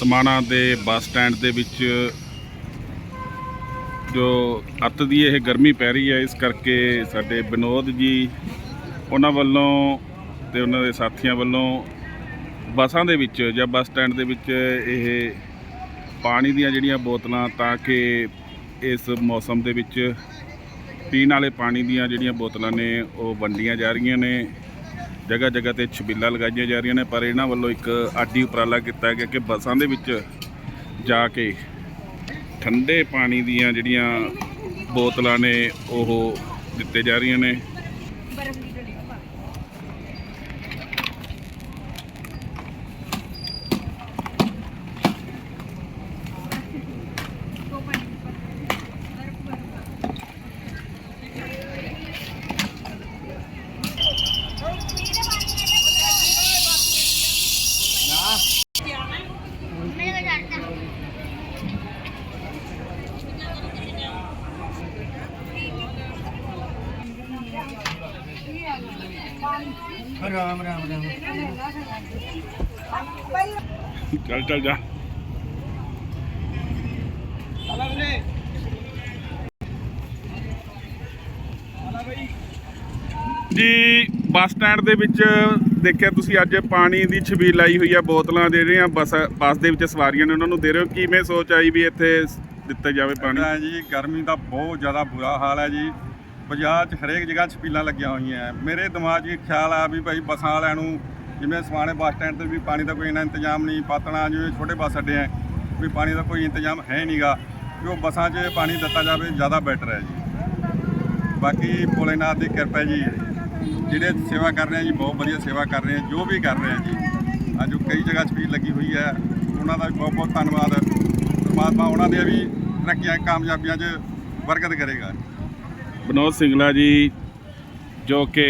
ਸਮਾਣਾ ਦੇ bus stand ਦੇ ਵਿੱਚ ਜੋ ਅੱਤ ਦੀ ਇਹ ਗਰਮੀ ਪੈ ਰਹੀ ਹੈ, ਇਸ ਕਰਕੇ ਸਾਡੇ ਵਿਨੋਦ ਜੀ ਉਹਨਾਂ ਵੱਲੋਂ ਤੇ ਉਹਨਾਂ ਦੇ ਸਾਥੀਆਂ ਵੱਲੋਂ ਬੱਸਾਂ ਦੇ ਵਿੱਚ ਜਾਂ ਬੱਸ ਸਟੈਂਡ ਦੇ ਵਿੱਚ ਇਹ ਪਾਣੀ ਦੀਆਂ ਜਿਹੜੀਆਂ ਬੋਤਲਾਂ ਤਾਂ ਕਿ ਇਸ ਮੌਸਮ ਦੇ ਵਿੱਚ ਪੀਣ ਵਾਲੇ ਪਾਣੀ ਦੀਆਂ ਜਿਹੜੀਆਂ ਬੋਤਲਾਂ ਨੇ, ਉਹ ਵੰਡੀਆਂ ਜਾ ਰਹੀਆਂ ਨੇ। ਜਗ੍ਹਾ ਜਗ੍ਹਾ ਤੇ ਛਬੀਲਾਂ ਲਗਾਈਆਂ ਜਾ ਰਹੀਆਂ ਨੇ, ਪਰ ਇਹਨਾਂ ਵੱਲੋਂ ਇੱਕ ਆਡੀ ਉਪਰਾਲਾ ਕੀਤਾ ਗਿਆ ਕਿ ਬੱਸਾਂ ਦੇ ਵਿੱਚ ਜਾ ਕੇ ਠੰਡੇ ਪਾਣੀ ਦੀਆਂ ਜਿਹੜੀਆਂ ਬੋਤਲਾਂ ਨੇ, ਉਹ ਦਿੱਤੇ ਜਾ ਰਹੀਆਂ ਨੇ। ਰਾਮ ਰਾਮ ਰਾਮ। ਚੱਲ ਚੱਲ ਜਾ। ਜੀ ਬੱਸ ਸਟੈਂਡ ਦੇ ਵਿੱਚ ਦੇਖਿਆ ਤੁਸੀਂ ਅੱਜ ਪਾਣੀ ਦੀ ਛਬੀਲ ਲਾਈ ਹੋਈ ਆ ਬੋਤਲਾਂ ਜਿਹੜੀਆਂ ਬੱਸ ਬੱਸ ਦੇ ਵਿੱਚ ਸਵਾਰੀਆਂ ਨੇ ਉਹਨਾਂ ਨੂੰ ਦੇ ਰਹੇ ਹੋ। ਕਿਵੇਂ ਸੋਚ ਆਈ ਵੀ ਇੱਥੇ ਦਿੱਤਾ ਜਾਵੇ ਪਾਣੀ? ਜੀ ਗਰਮੀ ਦਾ ਬਹੁਤ ਜ਼ਿਆਦਾ ਬੁਰਾ ਹਾਲ ਹੈ ਜੀ। ਬਾਜ਼ਾਰ 'ਚ ਹਰੇਕ ਜਗ੍ਹਾ ਛਪੀਲਾਂ ਲੱਗੀਆਂ ਹੋਈਆਂ। ਹੈ। ਮੇਰੇ ਦਿਮਾਗ 'ਚ ਇਹ ਖਿਆਲ ਆ ਵੀ ਭਾਈ ਬੱਸਾਂ ਵਾਲਿਆਂ ਨੂੰ ਜਿਵੇਂ ਸਮਾਣੇ ਬੱਸ ਸਟੈਂਡ ਤੇ ਵੀ ਪਾਣੀ ਦਾ ਕੋਈ ਇੰਨਾ ਇੰਤਜ਼ਾਮ ਨਹੀਂ ਪਾਤਣਾ ਜਿਵੇਂ ਛੋਟੇ ਬੱਸ ਅੱਡੇ ਹੈ ਵੀ ਪਾਣੀ ਦਾ ਕੋਈ ਇੰਤਜ਼ਾਮ ਹੈ ਨਹੀਂਗਾ ਕਿ ਉਹ ਬੱਸਾਂ 'ਚ ਪਾਣੀ ਦਿੱਤਾ ਜਾਵੇ ਜ਼ਿਆਦਾ ਬੈਟਰ ਹੈ ਜੀ। ਬਾਕੀ ਭੋਲੇਨਾਥ ਦੀ ਕਿਰਪਾ ਜੀ, ਜਿਹੜੇ ਸੇਵਾ ਕਰ ਰਹੇ ਆ ਜੀ, ਬਹੁਤ ਵਧੀਆ ਸੇਵਾ ਕਰ ਰਹੇ ਆ, ਜੋ ਵੀ ਕਰ ਰਹੇ ਆ ਜੀ। ਅੱਜ ਉਹ ਕਈ ਜਗ੍ਹਾ ਛਪੀਲ ਲੱਗੀ ਹੋਈ ਹੈ ਉਹਨਾਂ ਦਾ ਬਹੁਤ ਬਹੁਤ ਧੰਨਵਾਦ। ਪਰਮਾਤਮਾ ਉਹਨਾਂ ਦੇ ਵੀ ਤਰੱਕੀਆਂ, ਕਾਮਯਾਬੀਆਂ 'ਚ ਬਰਕਤ ਕਰੇਗਾ। ਵਿਨੋਦ ਸਿੰਗਲਾ ਜੀ, ਜੋ ਕਿ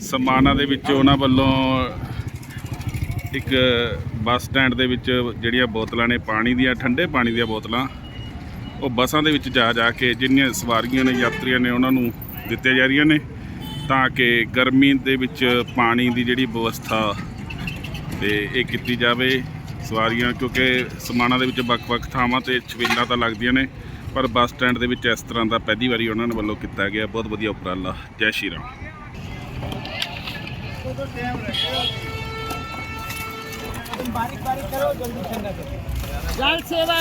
ਸਮਾਨਾ ਦੇ ਵਿੱਚ ਉਹਨਾਂ ਵੱਲੋਂ ਇੱਕ ਬੱਸ ਸਟੈਂਡ ਦੇ ਵਿੱਚ ਜਿਹੜੀਆਂ ਬੋਤਲਾਂ ਨੇ, ਪਾਣੀ ਦੀਆਂ, ਠੰਡੇ ਪਾਣੀ ਦੀਆਂ ਬੋਤਲਾਂ, ਉਹ ਬੱਸਾਂ ਦੇ ਵਿੱਚ ਜਾ ਜਾ ਕੇ ਜਿੰਨੀਆਂ ਸਵਾਰੀਆਂ ਨੇ, ਯਾਤਰੀਆਂ ਨੇ ਉਹਨਾਂ ਨੂੰ ਦਿੱਤੀਆਂ ਜਾ ਰਹੀਆਂ ਨੇ, ਤਾਂ ਕਿ ਗਰਮੀ ਦੇ ਵਿੱਚ ਪਾਣੀ ਦੀ ਜਿਹੜੀ ਵਿਵਸਥਾ ਤੇ ਇਹ ਕੀਤੀ ਜਾਵੇ ਸਵਾਰੀਆਂ, ਕਿਉਂਕਿ ਸਮਾਨਾ ਦੇ ਵਿੱਚ ਵੱਖ-ਵੱਖ ਥਾਵਾਂ ਤੇ ਛਬੀਲਾਂ ਤਾਂ ਲੱਗਦੀਆਂ ਨੇ। ਪਰ ਬੱਸ ਸਟੈਂਡ ਦੇ ਵਿੱਚ ਇਸ ਤਰ੍ਹਾਂ ਦਾ ਪਹਿਲੀ ਵਾਰੀ ਉਹਨਾਂ ਨੇ ਵੱਲੋਂ ਕੀਤਾ ਗਿਆ ਬਹੁਤ ਵਧੀਆ ਉਪਰਾਲਾ ਜੈ ਸ਼੍ਰੀ ਰਾਮ जल सेवा